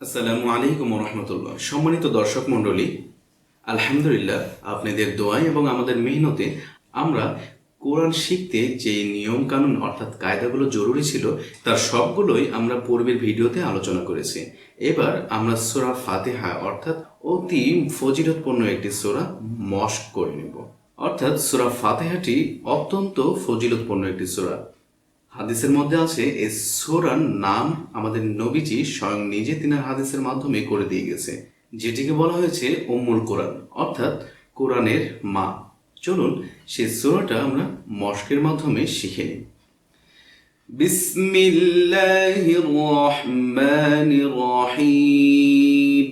আসসালামু আলাইকুম রহমতুল্লাহ। সম্মানিত দর্শক মণ্ডলী, আলহামদুলিল্লাহ আপনাদের দোয়াই এবং আমাদের মেহনতে আমরা কোরআন শিখতে যে নিয়ম কানুন অর্থাৎ কায়দাগুলো জরুরি ছিল, তার সবগুলোই আমরা পূর্বের ভিডিওতে আলোচনা করেছি। এবার আমরা সোরা ফাতেহা অর্থাৎ অতি ফজিলতপূর্ণ একটি সোরা মস্ক করে নেব। অর্থাৎ সোরা ফাতেহাটি অত্যন্ত ফজিলতপূর্ণ একটি সোরা। হাদিসের মধ্যে আছে এই সোরার নাম আমাদের নবীজি স্বয়ং নিজে তিনার হাদিসের মাধ্যমে করে দিয়ে গেছে, যেটিকে বলা হয়েছে অমুল কোরআন। অর্থাৎ কোরআনের মা। চলুন সে সোরাটা আমরা মস্কের মাধ্যমে শিখে নিই। বিসমিল্লাহির রহমানির রহিম।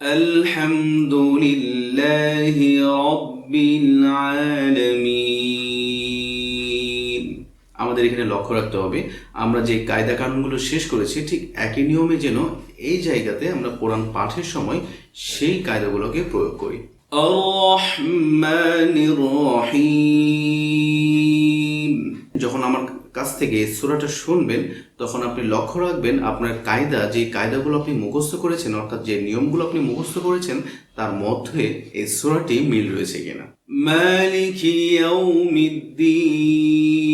আলহামদুলিল্লাহি রব্বিল আলামিন। আমাদের এখানে লক্ষ্য রাখতে হবে। আমরা যে কায়দা কানুনগুলো শেষ করেছি ঠিক একই নিয়মে যেন এই জায়গাতে আমরা কোরআন পাঠের সময় সেই কায়দাগুলোকে প্রয়োগ করি। যখন আমার কাছ থেকে সূরাটা শুনবেন তখন আপনি লক্ষ্য রাখবেন আপনার কায়দা যে কায়দাগুলো আপনি মুখস্থ করেছেন অর্থাৎ যে নিয়মগুলো আপনি মুখস্থ করেছেন তার মধ্যে এই সূরাটি মিল রয়েছে কিনা। মালিকি ইয়াউমিদ্দিন।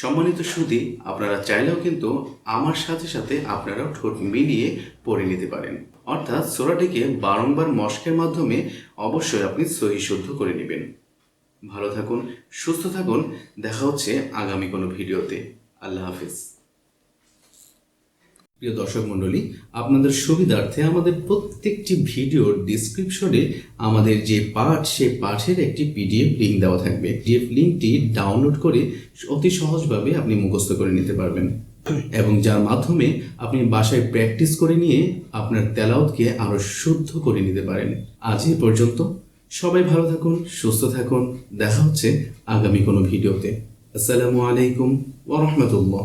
সম্মানিত সুদী আপনারা চাইলেও কিন্তু আমার সাথে সাথে আপনারাও ঠোঁট মিলিয়ে পড়ে নিতে পারেন। অর্থাৎ সোরাটিকে বারংবার মস্কের মাধ্যমে অবশ্যই আপনি সহি শুদ্ধ করে নেবেন। ভালো থাকুন, সুস্থ থাকুন, দেখা হচ্ছে আগামী কোনো ভিডিওতে। আল্লাহ হাফিজ। প্রিয় দর্শক মণ্ডলী, আপনাদের সুবিধার্থে আমাদের প্রত্যেকটি ভিডিওর ডিসক্রিপশনে আমাদের যে পাঠ, সেই পাঠের একটি পিডিএফ লিঙ্ক দেওয়া থাকবে। পিডিএফ লিঙ্কটি ডাউনলোড করে অতি সহজভাবে আপনি মুখস্থ করে নিতে পারবেন। এবং যার মাধ্যমে আপনি বাসায় প্র্যাকটিস করে নিয়ে আপনার তেলাওতকে আরও শুদ্ধ করে নিতে পারেন। আজ এ পর্যন্ত। সবাই ভালো থাকুন, সুস্থ থাকুন। দেখা হচ্ছে আগামী কোনো ভিডিওতে। আসসালামু আলাইকুম ওয়া রাহমাতুল্লাহ।